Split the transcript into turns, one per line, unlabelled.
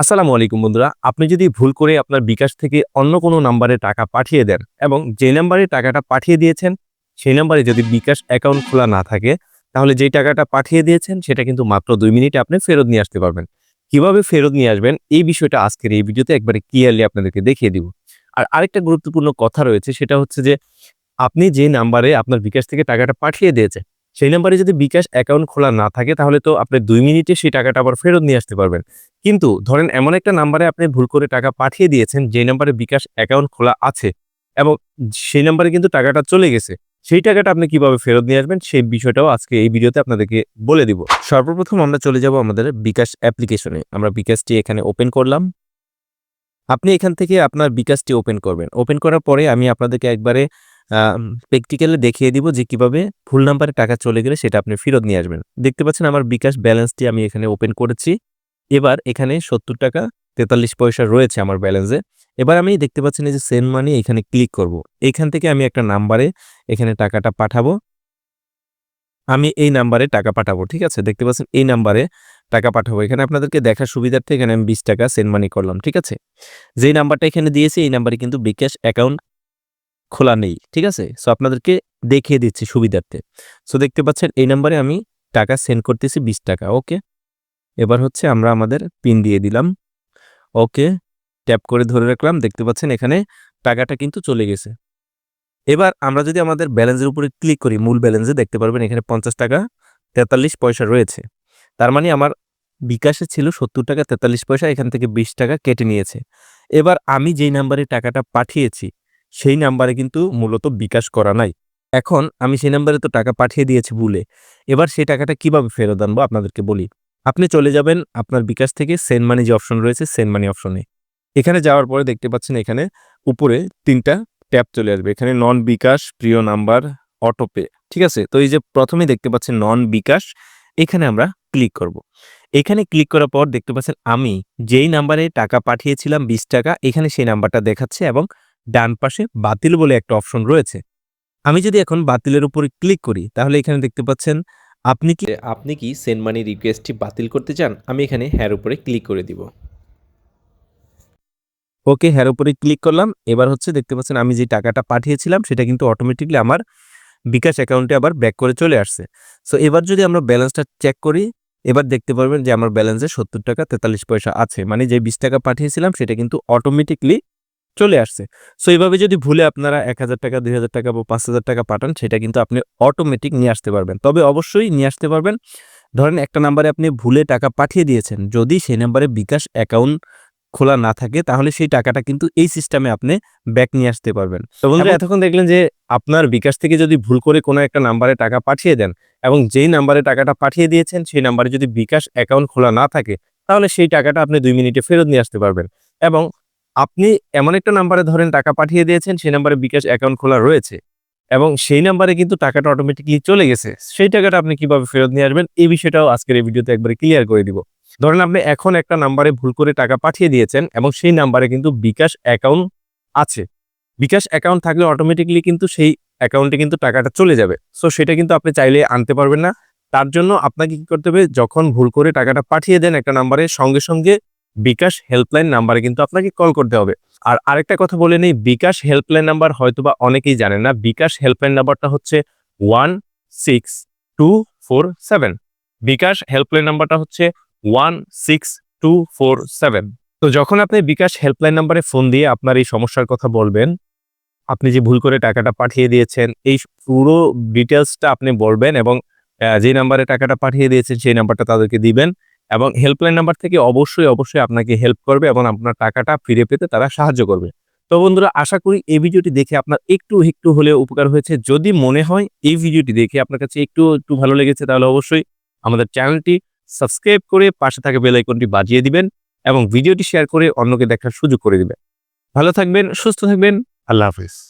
আসসালামু আলাইকুম বন্ধুরা। আপনি যদি ভুল করে আপনার বিকাশ থেকে অন্য কোনো নাম্বারে টাকা পাঠিয়ে দেন এবং যে নাম্বারে টাকাটা পাঠিয়ে দিয়েছেন, সেই নাম্বারে যদি বিকাশ অ্যাকাউন্ট খোলা না থাকে, তাহলে যেই টাকাটা পাঠিয়ে দিয়েছেন, সেটা কিন্তু মাত্র দুই মিনিটে আপনি ফেরত নিয়ে আসতে পারবেন। কীভাবে ফেরত নিয়ে আসবেন, এই বিষয়টা আজকের এই ভিডিওতে একবারে ক্লিয়ারলি আপনাদেরকে দেখিয়ে দিব। আর আরেকটা গুরুত্বপূর্ণ কথা রয়েছে, সেটা হচ্ছে যে আপনি যে নাম্বারে আপনার বিকাশ থেকে টাকাটা পাঠিয়ে দিয়েছেন সেই নাম্বারে যদি বিকাশ অ্যাকাউন্ট খোলা না থাকে, তাহলে তো আপনি দুই মিনিটে সেই টাকাটা আবার ফেরত নিয়ে আসতে পারবেন। কিন্তু ধরেন এমন একটা নাম্বারে আপনি ভুল করে টাকা পাঠিয়ে দিয়েছেন যে নাম্বারে বিকাশ অ্যাকাউন্ট খোলা আছে এবং সেই নাম্বারে কিন্তু টাকাটা চলে গেছে, সেই টাকাটা আপনি কীভাবে ফেরত নিয়ে আসবেন, সেই বিষয়টাও আজকে এই ভিডিওতে আপনাদেরকে বলে দিব। সর্বপ্রথম আমরা চলে যাব আমাদের বিকাশ অ্যাপ্লিকেশনে আমরা বিকাশটি এখানে ওপেন করলাম। আপনি এখান থেকে আপনার বিকাশটি ওপেন করবেন। ওপেন করার পরে আমি আপনাদেরকে একবারে প্র্যাকটিক্যালে দেখিয়ে দিব যে কীভাবে ভুল নাম্বারে টাকা চলে গেলে সেটা আপনি ফেরত নিয়ে আসবেন। দেখতে পাচ্ছেন আমার বিকাশ ব্যালেন্সটি আমি এখানে ওপেন করেছি। এবার এখানে সত্তর টাকা তেতাল্লিশ পয়সা রয়েছে আমার ব্যালেন্সে এবার আমি দেখতে পাচ্ছেন এই যে সেন্ড মানি এখানে ক্লিক করব। এখান থেকে আমি একটা নাম্বারে এখানে টাকাটা পাঠাবো। আমি এই নাম্বারে টাকা পাঠাবো, ঠিক আছে? দেখতে পাচ্ছেন এই নাম্বারে টাকা পাঠাবো। এখানে আপনাদেরকে দেখার সুবিধার্থে এখানে আমি বিশ টাকা সেন্ড মানি করলাম, ঠিক আছে? যেই নাম্বারটা এখানে দিয়েছি, এই নাম্বারে কিন্তু বিকাশ অ্যাকাউন্ট খোলা নেই, ঠিক আছে? সো আপনাদেরকে দেখিয়ে দিচ্ছি সুবিধার্থে। সো দেখতে পাচ্ছেন, এই নাম্বারে আমি টাকা সেন্ড করতেছি বিশ টাকা ওকে এবার হচ্ছে আমরা আমাদের পিন দিয়ে দিলাম ওকে ট্যাপ করে ধরে রাখলাম, দেখতে পাচ্ছেন এখানে টাকাটা কিন্তু চলে গেছে। এবার আমরা যদি আমাদের ব্যালেন্সের উপরে ক্লিক করি, মূল ব্যালেন্সে দেখতে পারবেন এখানে পঞ্চাশ টাকা, তেতাল্লিশ পয়সা রয়েছে। তার মানে আমার বিকাশে ছিল সত্তর টাকা, তেতাল্লিশ পয়সা, এখান থেকে বিশ টাকা কেটে নিয়েছে। এবার আমি যেই নাম্বারে টাকাটা পাঠিয়েছি সেই নাম্বারে কিন্তু মূলত বিকাশ করা নাই। এখন আমি সেই নাম্বারে তো টাকা পাঠিয়ে দিয়েছি ভুলে। এবার সেই টাকাটা কীভাবে ফেরত আনব আপনাদেরকে বলি। আপনি চলে যাবেন আপনার বিকাশ থেকে সেন্ড মানি যে অপশন রয়েছে সেন্ড মানি অপশনে। এখানে যাওয়ার পরে দেখতে পাচ্ছেন এখানে উপরে তিনটা ট্যাব চলে আসবে। এখানে নন বিকাশ, প্রিয় নাম্বার অটোপে ঠিক আছে? তো এই যে প্রথমে দেখতে পাচ্ছেন নন বিকাশ, এখানে আমরা ক্লিক করব। এখানে ক্লিক করার পর দেখতে পাচ্ছেন আমি যেই নাম্বারে টাকা পাঠিয়েছিলাম বিশ টাকা, এখানে সেই নাম্বারটা দেখাচ্ছে এবং ডান পাশে বাতিল বলে একটা অপশন রয়েছে। আমি যদি এখন বাতিলের উপরে ক্লিক করি তাহলে এখানে দেখতে পাচ্ছেন আপনি কি
আপনি কি সেন্ড মানি রিকোয়েস্টটি বাতিল করতে চান? আমি এখানে হ্যার উপরে ক্লিক করে দিব।
ওকে হ্যার উপরে ক্লিক করলাম। এবার হচ্ছে দেখতে পাচ্ছেন আমি যে টাকাটা পাঠিয়েছিলাম সেটা কিন্তু অটোমেটিকলি আমার বিকাশ অ্যাকাউন্টে আবার ব্যাক করে চলে আসছে। সো এবার যদি আমরা ব্যালেন্সটা চেক করি এবার দেখতে পারবেন যে আমার ব্যালেন্সে সত্তর টাকা তেতাল্লিশ পয়সা আছে। মানে যে বিশ টাকা পাঠিয়েছিলাম সেটা কিন্তু অটোমেটিকলি চলে আসছে। সো এইভাবে যদি ভুলে আপনারা এক হাজার টাকা দুই হাজার টাকা বা পাঁচ হাজার টাকা পাঠান সেটা কিন্তু আপনি অটোমেটিক নিয়ে আসতে পারবেন। তবে অবশ্যই নিয়ে আসতে পারবেন। ধরেন একটা নাম্বারে আপনি ভুলে টাকা পাঠিয়ে দিয়েছেন। যদি সেই নাম্বারে বিকাশ অ্যাকাউন্ট খোলা না থাকে তাহলে সেই টাকাটা কিন্তু এই সিস্টেমে আপনি ব্যাক নিয়ে আসতে পারবেন। তো বন্ধুরা এতক্ষণ দেখলেন যে আপনার বিকাশ থেকে যদি ভুল করে কোনো একটা নাম্বারে টাকা পাঠিয়ে দেন এবং যেই নাম্বারে টাকাটা পাঠিয়ে দিয়েছেন সেই নাম্বারে যদি বিকাশ অ্যাকাউন্ট খোলা না থাকে তাহলে সেই টাকাটা আপনি দুই মিনিটে ফেরত নিয়ে আসতে পারবেন। এবং আপনি এমন একটা নাম্বারে ধরেন টাকা পাঠিয়ে দিয়েছেন, সেই নাম্বারে বিকাশ অ্যাকাউন্ট খোলা রয়েছে এবং সেই নাম্বারে কিন্তু টাকাটা অটোমেটিকলি চলে গেছে। সেই টাকাটা আপনি কীভাবে ফেরত নিয়ে আসবেন, এই বিষয়টাও আজকের এই ভিডিওতে একবারে ক্লিয়ার করে দিব। ধরেন আপনি এখন একটা নাম্বারে ভুল করে টাকা পাঠিয়ে দিয়েছেন এবং সেই নাম্বারে কিন্তু বিকাশ অ্যাকাউন্ট আছে। বিকাশ অ্যাকাউন্ট থাকলে অটোমেটিকলি কিন্তু সেই অ্যাকাউন্টে কিন্তু টাকাটা চলে যাবে। সো সেটা কিন্তু আপনি চাইলে আনতে পারবেন না। তার জন্য আপনাকে কি করতে হবে, যখন ভুল করে টাকাটা পাঠিয়ে দেন একটা নাম্বারে সঙ্গে সঙ্গে বিকাশ হেল্পলাইন নাম্বারে কিন্তু আপনাকে কল করতে হবে। আর আরেকটা কথা বলে নেই, বিকাশ হেল্পলাইন নাম্বার হয়তোবা অনেকেই জানেন না, বিকাশ হেল্পলাইন নাম্বারটা হচ্ছে one six two four seven. BKash helpline নাম্বারটা হচ্ছে one six two four seven. তো যখন আপনি বিকাশ হেল্পলাইন নাম্বারে ফোন দিয়ে আপনার এই সমস্যার কথা বলবেন, আপনি যে ভুল করে টাকাটা পাঠিয়ে দিয়েছেন, এই পুরো ডিটেলসটা আপনি বলবেন এবং যে নাম্বারে টাকাটা পাঠিয়ে দিয়েছেন, সেই নাম্বারটা তাদেরকে দিবেন। এবং হেল্পলাইন নাম্বার থেকে অবশ্যই অবশ্যই আপনাকে হেল্প করবে এবং আপনার টাকাটা ফিরে পেতে তারা সাহায্য করবে। তো বন্ধুরা, আশা করি এই ভিডিওটি দেখে আপনার একটু একটু হলেও উপকার হয়েছে। যদি মনে হয় এই ভিডিওটি দেখে আপনার কাছে একটু একটু ভালো লেগেছে, তাহলে অবশ্যই আমাদের চ্যানেলটি সাবস্ক্রাইব করে পাশে থাকা বেল আইকনটি বাজিয়ে দিবেন এবং ভিডিওটি শেয়ার করে অন্যকে দেখার সুযোগ করে দিবেন। ভালো থাকবেন, সুস্থ থাকবেন, আল্লাহ হাফিজ।